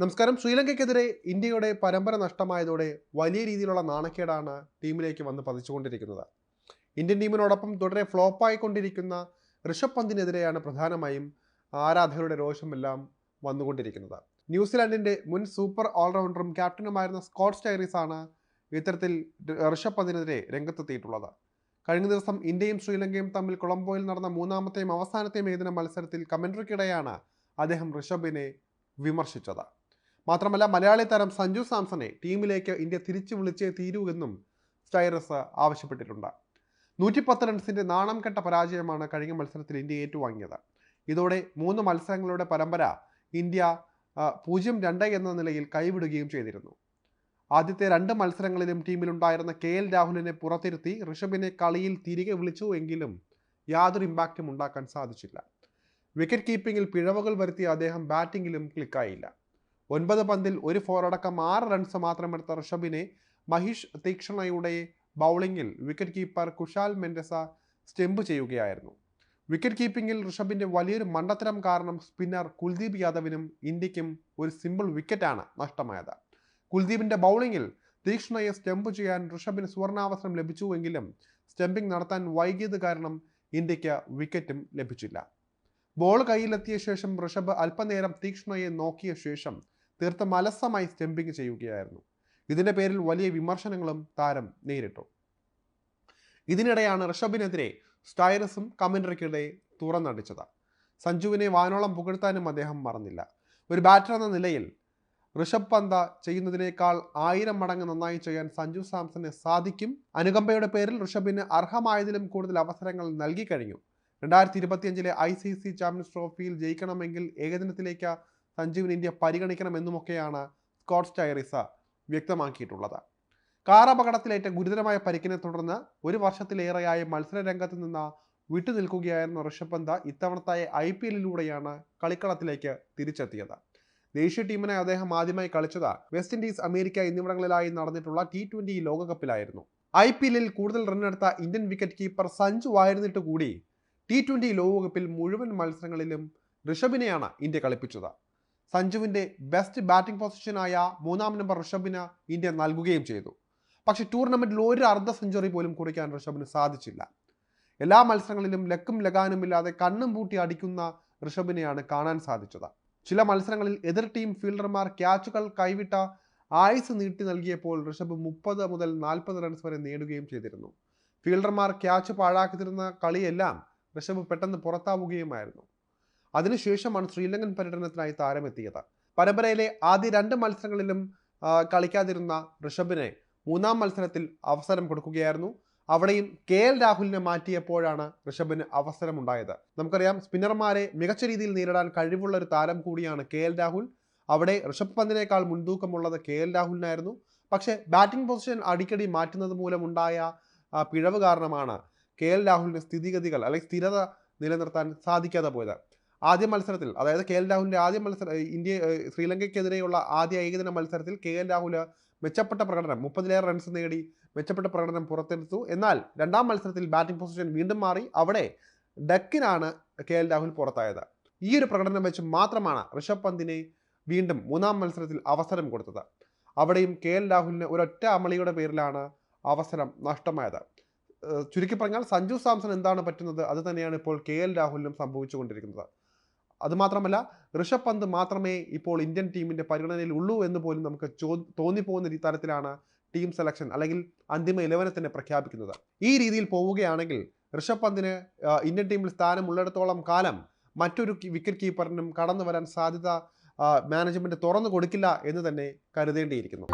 നമസ്കാരം. ശ്രീലങ്കയ്ക്കെതിരെ ഇന്ത്യയുടെ പരമ്പര നഷ്ടമായതോടെ വലിയ രീതിയിലുള്ള നാണക്കേടാണ് ടീമിലേക്ക് വന്ന് പതിച്ചുകൊണ്ടിരിക്കുന്നത്. ഇന്ത്യൻ ടീമിനോടൊപ്പം തുടരെ ഫ്ലോപ്പായിക്കൊണ്ടിരിക്കുന്ന ഋഷഭ് പന്തിനെതിരെയാണ് പ്രധാനമായും ആരാധകരുടെ രോഷമെല്ലാം വന്നുകൊണ്ടിരിക്കുന്നത്. ന്യൂസിലാൻഡിന്റെ മുൻ സൂപ്പർ ഓൾറൗണ്ടറും ക്യാപ്റ്റനുമായിരുന്ന സ്കോട്ട് സ്റ്റൈറിസ് ആണ് ഇത്തരത്തിൽ ഋഷഭ് പന്തിനെതിരെ രംഗത്തെത്തിയിട്ടുള്ളത്. കഴിഞ്ഞ ദിവസം ഇന്ത്യയും ശ്രീലങ്കയും തമ്മിൽ കൊളംബോയിൽ നടന്ന മൂന്നാമത്തെയും അവസാനത്തെയും ഏതിന മത്സരത്തിൽ കമൻട്രിക്കിടെയാണ് അദ്ദേഹം ഋഷഭിനെ വിമർശിച്ചത്. മാത്രമല്ല മലയാളി താരം സഞ്ജു സാംസണെ ടീമിലേക്ക് ഇന്ത്യ തിരിച്ചു വിളിച്ചേ തീരൂ എന്നും സ്റ്റൈറസ് ആവശ്യപ്പെട്ടിട്ടുണ്ട്. നൂറ്റിപ്പത്ത് റൺസിന്റെ നാണം കെട്ട പരാജയമാണ് കഴിഞ്ഞ മത്സരത്തിൽ ഇന്ത്യ ഏറ്റുവാങ്ങിയത്. ഇതോടെ മൂന്ന് മത്സരങ്ങളുടെ പരമ്പര ഇന്ത്യ പൂജ്യം രണ്ട് എന്ന നിലയിൽ കൈവിടുകയും ചെയ്തിരുന്നു. ആദ്യത്തെ രണ്ട് മത്സരങ്ങളിലും ടീമിലുണ്ടായിരുന്ന കെ എൽ രാഹുലിനെ പുറത്തിരുത്തി ഋഷഭിനെ കളിയിൽ തിരികെ വിളിച്ചു എങ്കിലും യാതൊരു ഇമ്പാക്റ്റും ഉണ്ടാക്കാൻ സാധിച്ചില്ല. വിക്കറ്റ് കീപ്പിംഗിൽ പിഴവുകൾ വരുത്തിയ അദ്ദേഹം ബാറ്റിങ്ങിലും ക്ലിക്കായില്ല ഒൻപത് പന്തിൽ ഒരു ഫോർ അടക്കം ആറ് റൺസ് മാത്രമെടുത്ത ഋഷഭിനെ മഹിഷ് തീക്ഷണയുടെ ബൗളിംഗിൽ വിക്കറ്റ് കീപ്പർ കുഷാൽ മെൻഡസ സ്റ്റെമ്പ് ചെയ്യുകയായിരുന്നു. വിക്കറ്റ് കീപ്പിംഗിൽ ഋഷഭിന്റെ വലിയൊരു മണ്ടത്തരം കാരണം സ്പിന്നർ കുൽദീപ് യാദവിനും ഇന്ത്യക്കും ഒരു സിമ്പിൾ വിക്കറ്റാണ് നഷ്ടമായത്. കുൽദീപിന്റെ ബൗളിംഗിൽ തീക്ഷ്ണയെ സ്റ്റെമ്പ് ചെയ്യാൻ ഋഷഭിന് സുവർണാവസരം ലഭിച്ചുവെങ്കിലും സ്റ്റെമ്പിംഗ് നടത്താൻ വൈകിയത് കാരണം ഇന്ത്യയ്ക്ക് വിക്കറ്റും ലഭിച്ചില്ല. ബോൾ കയ്യിലെത്തിയ ശേഷം ഋഷഭ് അല്പനേരം തീക്ഷ്ണയെ നോക്കിയ ശേഷം തീർത്തും അലസമായി സ്റ്റെമ്പിങ് ചെയ്യുകയായിരുന്നു. ഇതിന്റെ പേരിൽ വലിയ വിമർശനങ്ങളും താരം നേരിട്ടു. ഇതിനിടെയാണ് ഋഷഭിനെതിരെ സ്റ്റൈറസും കമൻട്രിക്കിടെ തുറന്നടിച്ചത്. സഞ്ജുവിനെ വാനോളം പുകഴ്ത്താനും അദ്ദേഹം മറന്നില്ല. ഒരു ബാറ്റർ എന്ന നിലയിൽ ഋഷഭ് പന്ത ചെയ്യുന്നതിനേക്കാൾ ആയിരം മടങ്ങ് നന്നായി ചെയ്യാൻ സഞ്ജു സാംസന് സാധിക്കും. അനുകമ്പയുടെ പേരിൽ ഋഷഭിന് അർഹമായതിലും കൂടുതൽ അവസരങ്ങൾ നൽകി കഴിഞ്ഞു രണ്ടായിരത്തി ഇരുപത്തിയഞ്ചിലെ ഐ സി സി ചാമ്പ്യൻസ് ട്രോഫിയിൽ ജയിക്കണമെങ്കിൽ ഏകദിനത്തിലേക്ക് സഞ്ജുവിന് ഇന്ത്യ പരിഗണിക്കണമെന്നുമൊക്കെയാണ് സ്കോട്ട് സ്റ്റൈറിസ വ്യക്തമാക്കിയിട്ടുള്ളത്. കാർ അപകടത്തിലേറ്റ ഗുരുതരമായ പരിക്കിനെ തുടർന്ന് ഒരു വർഷത്തിലേറെയായി മത്സര രംഗത്ത് നിന്ന് വിട്ടുനിൽക്കുകയായിരുന്ന ഋഷഭ് പന്ത് ഇത്തവണത്തെ ഐ പി എല്ലിലൂടെയാണ് കളിക്കളത്തിലേക്ക് തിരിച്ചെത്തിയത്. ദേശീയ ടീമിനെ അദ്ദേഹം ആദ്യമായി കളിച്ചത് വെസ്റ്റ് ഇൻഡീസ് അമേരിക്ക എന്നിവിടങ്ങളിലായി നടന്നിട്ടുള്ള ടി ട്വന്റി ലോകകപ്പിലായിരുന്നു. ഐ പി എല്ലിൽ കൂടുതൽ റണ്ണെടുത്ത ഇന്ത്യൻ വിക്കറ്റ് കീപ്പർ സഞ്ജു ആയിരുന്നിട്ട് കൂടി ടി ട്വന്റി ലോകകപ്പിൽ മുഴുവൻ മത്സരങ്ങളിലും ഋഷഭിനെയാണ് ഇന്ത്യ കളിപ്പിച്ചത്. സഞ്ജുവിന്റെ ബെസ്റ്റ് ബാറ്റിംഗ് പൊസിഷനായ മൂന്നാം നമ്പർ ഋഷഭിന് ഇന്ത്യ നൽകുകയും ചെയ്തു. പക്ഷെ ടൂർണമെന്റിൽ ഒരു അർദ്ധ സെഞ്ചുറി പോലും കുറിക്കാൻ ഋഷഭിന് സാധിച്ചില്ല. എല്ലാ മത്സരങ്ങളിലും ലക്കും ലഗാനും ഇല്ലാതെ കണ്ണും പൂട്ടി അടിക്കുന്ന ഋഷഭിനെയാണ് കാണാൻ സാധിച്ചത്. ചില മത്സരങ്ങളിൽ എതിർ ടീം ഫീൽഡർമാർ ക്യാച്ചുകൾ കൈവിട്ട ആയുസ് നീട്ടി നൽകിയപ്പോൾ ഋഷഭ് മുപ്പത് മുതൽ നാൽപ്പത് റൺസ് വരെ നേടുകയും ചെയ്തിരുന്നു. ഫീൽഡർമാർ ക്യാച്ച് പാഴാക്കിയിരുന്ന കളിയെല്ലാം ഋഷഭ് പെട്ടെന്ന് പുറത്താവുകയുമായിരുന്നു. അതിനുശേഷമാണ് ശ്രീലങ്കൻ പര്യടനത്തിനായി താരമെത്തിയത്. പരമ്പരയിലെ ആദ്യ രണ്ട് മത്സരങ്ങളിലും കളിക്കാതിരുന്ന ഋഷഭിനെ മൂന്നാം മത്സരത്തിൽ അവസരം കൊടുക്കുകയായിരുന്നു. അവിടെയും കെ എൽ രാഹുലിനെ മാറ്റിയപ്പോഴാണ് ഋഷഭിന് അവസരമുണ്ടായത്. നമുക്കറിയാം സ്പിന്നർമാരെ മികച്ച രീതിയിൽ നേരിടാൻ കഴിവുള്ള ഒരു താരം കൂടിയാണ് കെ എൽ രാഹുൽ. അവിടെ ഋഷഭ് പന്തിനേക്കാൾ മുൻതൂക്കമുള്ളത് കെ എൽ രാഹുലിനായിരുന്നു. പക്ഷേ ബാറ്റിംഗ് പൊസിഷൻ അടിക്കടി മാറ്റുന്നത് മൂലമുണ്ടായ പിഴവ് കാരണമാണ് കെ എൽ രാഹുലിന്റെ സ്ഥിതിഗതികൾ അല്ലെങ്കിൽ സ്ഥിരത നിലനിർത്താൻ സാധിക്കാതെ പോയത്. ആദ്യ മത്സരത്തിൽ അതായത് കെ എൽ രാഹുലിന്റെ ആദ്യ മത്സരം ഇന്ത്യ ശ്രീലങ്കയ്ക്കെതിരെയുള്ള ആദ്യ ഏകദിന മത്സരത്തിൽ കെ എൽ രാഹുൽ മെച്ചപ്പെട്ട പ്രകടനം മുപ്പതിലേറെ റൺസ് നേടി മെച്ചപ്പെട്ട പ്രകടനം പുറത്തെടുത്തു. എന്നാൽ രണ്ടാം മത്സരത്തിൽ ബാറ്റിംഗ് പൊസിഷൻ വീണ്ടും മാറി. അവിടെ ഡക്കിനാണ് കെ എൽ രാഹുൽ പുറത്തായത്. ഈ ഒരു പ്രകടനം വെച്ച് മാത്രമാണ് ഋഷഭ് പന്തിനെ വീണ്ടും മൂന്നാം മത്സരത്തിൽ അവസരം കൊടുത്തത്. അവിടെയും കെ എൽ രാഹുലിന് ഒരൊറ്റ അമളിയുടെ പേരിലാണ് അവസരം നഷ്ടമായത്. ചുരുക്കി പറഞ്ഞാൽ സഞ്ജു സാംസൺ എന്താണ് പറ്റുന്നത്? അത് തന്നെയാണ് ഇപ്പോൾ കെ എൽ രാഹുലിനും സംഭവിച്ചുകൊണ്ടിരിക്കുന്നത്. അതുമാത്രമല്ല ഋഷഭ് പന്ത് മാത്രമേ ഇപ്പോൾ ഇന്ത്യൻ ടീമിന്റെ പരിഗണനയിൽ ഉള്ളൂ എന്ന് പോലും നമുക്ക് ചോ തോന്നിപ്പോകുന്ന തരത്തിലാണ് ടീം സെലക്ഷൻ അല്ലെങ്കിൽ അന്തിമ ഇലവനെ തന്നെ പ്രഖ്യാപിക്കുന്നത്. ഈ രീതിയിൽ പോവുകയാണെങ്കിൽ ഋഷഭ് പന്തിന് ഇന്ത്യൻ ടീമിൽ സ്ഥാനം ഉള്ളിടത്തോളം കാലം മറ്റൊരു വിക്കറ്റ് കീപ്പറിനും കടന്നു വരാൻ സാധ്യത മാനേജ്മെന്റ് തുറന്നു കൊടുക്കില്ല എന്ന് തന്നെ കരുതേണ്ടിയിരിക്കുന്നു.